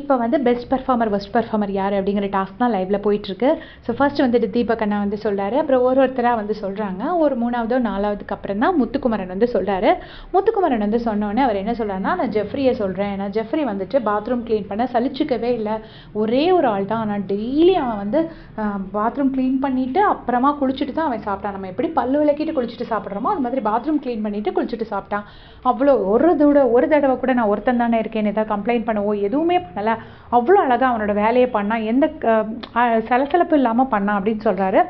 இப்போ வந்து best performer worst performer யார் அப்படிங்கிற டாஸ்க் தான் லைவில் போயிட்டுருக்கு. ஸோ ஃபர்ஸ்ட் வந்துட்டு தீபக் அண்ணா வந்து சொல்கிறாரு அப்புறம் ஒரு ஒருத்தராக வந்து சொல்கிறாங்க ஒரு மூணாவதோ நாலாவதுக்கு அப்புறம் தான் முத்துக்குமரன் வந்து சொல்கிறாரு முத்துக்குமரன் வந்து சொன்னோடனே அவர் என்ன சொல்கிறாருன்னா நான் ஜெஃப்ரியை சொல்கிறேன் நான் ஜெஃப்ரி வந்துட்டு பாத்ரூம் க்ளீன் பண்ண சலிச்சுக்கவே இல்லை. ஒரே ஒரு ஆள் தான். ஆனால் டெய்லி அவன் வந்து பாத்ரூம் க்ளீன் பண்ணிவிட்டு அப்புறமா குளிச்சுட்டு தான் அவன் சாப்பிட்டான். நம்ம எப்படி பல்லு விளக்கிட்டு குளிச்சுட்டு சாப்பிட்றோமோ அது மாதிரி பாத்ரூம் க்ளீன் பண்ணிவிட்டு குளிச்சுட்டு சாப்பிட்டான். அவ்வளோ ஒரு தூட ஒரு தடவை கூட நான் ஒருத்தன் தானே இருக்கேன் ஏதாவது கம்ப்ளைண்ட் பண்ணவோ எதுவுமே பண்ணலை. அவ்வளோ அழகாக அவனோட வேலையை பண்ணான் எந்த சலசலப்பு இல்லாமல் பண்ணான் அப்படின்னு சொல்கிறாரு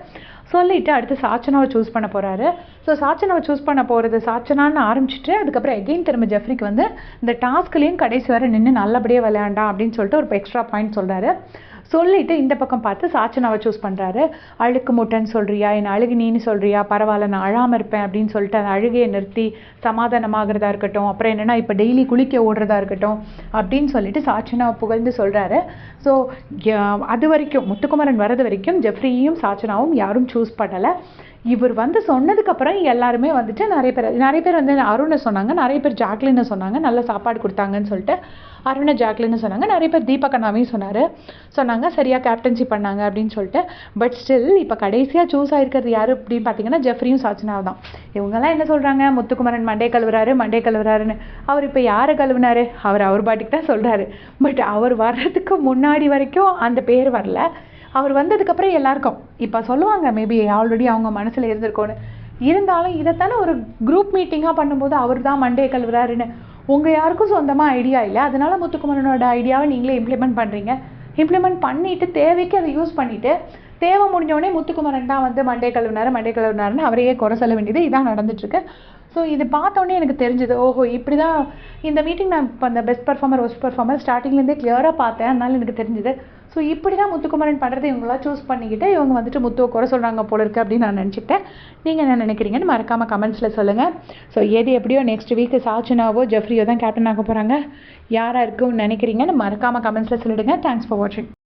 சொல்லிட்டு அடுத்து சாச்சனாவை சூஸ் பண்ண போகிறாரு ஸோ சாச்சனாவை சூஸ் பண்ண போகிறது சாச்சனான்னு ஆரம்பிச்சிட்டு அதுக்கப்புறம் எகெயின் திரும்ப ஜெஃப்ரிக்கு வந்து இந்த டாஸ்க்லேயும் கடைசி வரை நின்று நல்லபடியாக விளையாண்டான் அப்படின்னு சொல்லிட்டு ஒரு எக்ஸ்ட்ரா பாயிண்ட் சொல்கிறாரு சொல்லிட்டு இந்த பக்கம் பார்த்து சாச்சனாவை சூஸ் பண்ணுறாரு அழுக்கு முட்டைன்னு சொல்கிறியா என்னை அழுகு நீன்னு சொல்கிறியா பரவாயில்ல நான் அழாமல் இருப்பேன் அப்படின்னு சொல்லிட்டு அந்த அழுகையை நிறுத்தி சமாதானமாகிறதா இருக்கட்டும் அப்புறம் என்னென்னா இப்போ டெய்லி குளிக்க ஓடுறதா இருக்கட்டும் அப்படின்னு சொல்லிட்டு சாச்சனாவை புகழ்ந்து சொல்கிறாரு ஸோ அது வரைக்கும் முத்துக்குமரன் வரது வரைக்கும் ஜெஃப்ரியும் சாச்சனாவும் யாரும் சூஸ் பண்ணலை. இவர் வந்து சொன்னதுக்கப்புறம் எல்லாருமே வந்துட்டு நிறைய பேர் நிறைய பேர் வந்து அருணை சொன்னாங்க நிறைய பேர் ஜாக்லின்னு சொன்னாங்க நல்ல சாப்பாடு கொடுத்தாங்கன்னு சொல்லிட்டு அருணை ஜாக்லின்னு சொன்னாங்க நிறைய பேர் தீபக் அண்ணாவையும் சொன்னார். சொன்னாங்க சரியாக கேப்டன்சி பண்ணாங்க அப்படின்னு சொல்லிட்டு. பட் ஸ்டில் இப்போ கடைசியாக சூஸ் ஆகிருக்கிறது யார் அப்படின்னு பார்த்தீங்கன்னா ஜெஃப்ரியும் சாச்சனாவும் தான். இவங்கெல்லாம் என்ன சொல்கிறாங்க முத்துக்குமரன் மண்டே கழுவுறாரு மண்டே கழுவுறாருன்னு. அவர் இப்போ யாரை கழுவினாரு? அவர் அவர் பாட்டுக்கு தான் சொல்கிறாரு பட் அவர் வர்றதுக்கு முன்னாடி வரைக்கும் அந்த பேர் வரல. அவர் வந்ததுக்கப்புறம் எல்லாருக்கும். இப்போ சொல்லுவாங்க மேபி ஆல்ரெடி அவங்க மனசில் இருந்திருக்கோன்னு இருந்தாலும் இதைத்தானே ஒரு குரூப் மீட்டிங்காக பண்ணும்போது அவர் தான் மண்டே கழுவுறாருன்னு. உங்கள் யாருக்கும் சொந்தமாக ஐடியா இல்லை. அதனால் முத்துக்குமரனோட ஐடியாவை நீங்களே இம்ப்ளிமெண்ட் பண்ணுறீங்க இம்ப்ளிமெண்ட் பண்ணிவிட்டு தேவைக்கு அதை யூஸ் பண்ணிவிட்டு தேவை முடிஞ்சோடனே முத்துக்குமரன் தான் வந்து மண்டே கழுவினார் மண்டே கழுவினாருன்னு அவரையே குறை சொல்ல வேண்டியது இதான் நடந்துட்டுருக்கு. ஸோ இது பார்த்தோன்னே எனக்கு தெரிஞ்சது ஓஹோ இப்படி தான் இந்த மீட்டிங் நான் இப்போ அந்த பெஸ்ட் பர்ஃபார்மர் ஒஸ்ட் பர்ஃபார்மர் ஸ்டார்டிங்லேருந்தே கிளியராக பார்த்தேன். அதனால எனக்கு தெரிஞ்சுது ஸோ இப்படி தான் முத்துக்குமரன் பண்ணுறது இவங்களாம் சூஸ் பண்ணிக்கிட்டு இவங்க வந்துட்டு முத்துவை குறை சொல்கிறாங்க போல இருக்குது அப்படின்னு நான் நினச்சிட்டேன் நீங்கள் என்ன நினைக்கிறீங்கன்னு மறக்காமல் கமெண்ட்ஸில் சொல்லுங்கள் ஸோ எது எப்படியோ நெக்ஸ்ட் வீக் சாச்சனாவோ ஜெஃப்ரியோ தான் கேப்டன் ஆக போகிறாங்க யாராக இருக்குன்னு நினைக்கிறீங்கன்னு மறக்காமல் கமெண்ட்ஸில் சொல்லிடுங்க. தேங்க்ஸ் ஃபார் வாட்சிங்